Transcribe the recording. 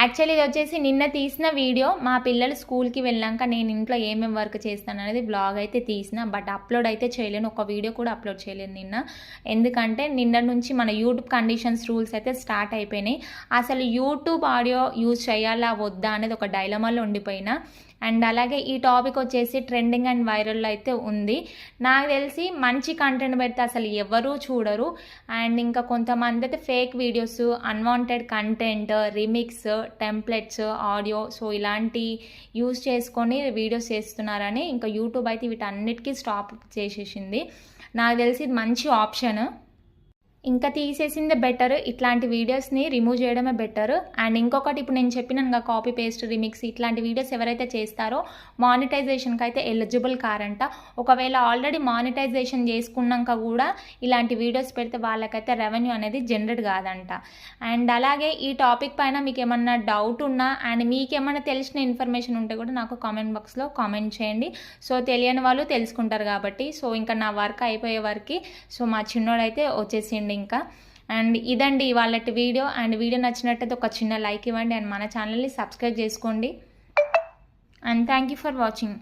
Actually ఇది వచ్చేసి నిన్న తీసిన వీడియో. మా పిల్లలు స్కూల్కి వెళ్ళాక నేను ఇంట్లో ఏమేమి వర్క్ చేస్తాను అనేది బ్లాగ్ అయితే తీసిన. బట్ అప్లోడ్ అయితే చేయలేను. ఒక వీడియో కూడా అప్లోడ్ చేయలేను నిన్న. ఎందుకంటే నిన్న నుంచి మన యూట్యూబ్ కండిషన్స్ రూల్స్ అయితే స్టార్ట్ అయిపోయినాయి. అసలు యూట్యూబ్ ఆడియో యూజ్ చేయాలా వద్దా అనేది ఒక డైలమాలో ఉండిపోయినా. అండ్ అలాగే ఈ టాపిక్ వచ్చేసి ట్రెండింగ్ అండ్ వైరల్లో అయితే ఉంది. నాకు తెలిసి మంచి కంటెంట్ పెడితే అసలు ఎవరూ చూడరు. అండ్ ఇంకా కొంతమంది అయితే fake videos unwanted content remix templates audio so ఇలాంటి యూస్ చేసుకొని వీడియోస్ చేస్తున్నారని ఇంకా యూట్యూబ్ అయితే వీటన్నిటికీ స్టాప్ చేసేసింది. నాకు తెలిసి ఇది మంచి ఆప్షన్ ఇంకా తీసేసిందే బెటర్ ఇట్లాంటి వీడియోస్ని రిమూవ్ చేయడమే బెటర్ అండ్ ఇంకొకటి ఇప్పుడు నేను చెప్పినాను కాపీ పేస్ట్ రిమిక్స్ ఇట్లాంటి వీడియోస్ ఎవరైతే చేస్తారో మానిటైజేషన్కి అయితే ఎలిజిబుల్ కారంట. ఒకవేళ ఆల్రెడీ మానిటైజేషన్ చేసుకున్నాక కూడా ఇలాంటి వీడియోస్ పెడితే వాళ్ళకైతే రెవెన్యూ అనేది జనరేట్ కాదంట. అండ్ అలాగే ఈ టాపిక్ పైన మీకు ఏమన్నా డౌట్ ఉన్నా అండ్ మీకు ఏమన్నా తెలిసిన ఇన్ఫర్మేషన్ ఉంటే కూడా నాకు కామెంట్ బాక్స్లో కామెంట్ చేయండి. సో తెలియని వాళ్ళు తెలుసుకుంటారు కాబట్టి సో ఇంకా నా వర్క్ అయిపోయే వరకు సో మా చిన్నోడైతే వచ్చేసిండి ఇంకా. అండ్ ఇదండి ఇవాళ వీడియో. అండ్ వీడియో నచ్చినట్టయితే ఒక చిన్న లైక్ ఇవ్వండి. అండ్ మన ఛానల్ని సబ్స్క్రైబ్ చేసుకోండి. And thank you for watching.